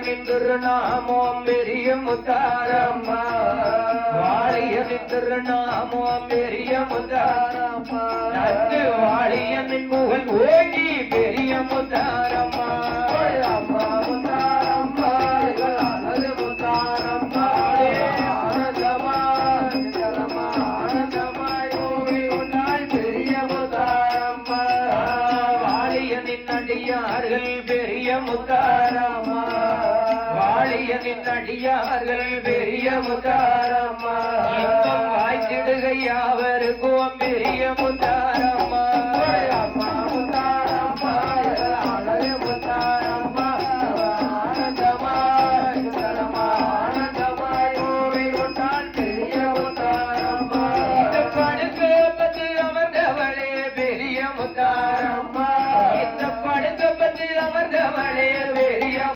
வாழியனின் திருநாமம் பெரிய முத்தாரம்மா வாழியனின் திருநாமம் பெரிய முத்தாரம்மா நந்து வாழியனின் முகல் ஓங்கி பெரிய முத்தாரம்மா பெரிய முத்தாரம்மா. அழியனின் அடியார்கள் பெரிய முத்தாரம்மா. இன்பம் வாய்ச்சிடுகை யாவருக்கும் பெரிய முத்தாரம்மா. அம்மா முத்தாரம்மா. அழகு முத்தாரம்மா. ஆனந்தமாய் ஆனந்தமாய் ஓவை பெரிய முத்தாரம்மா.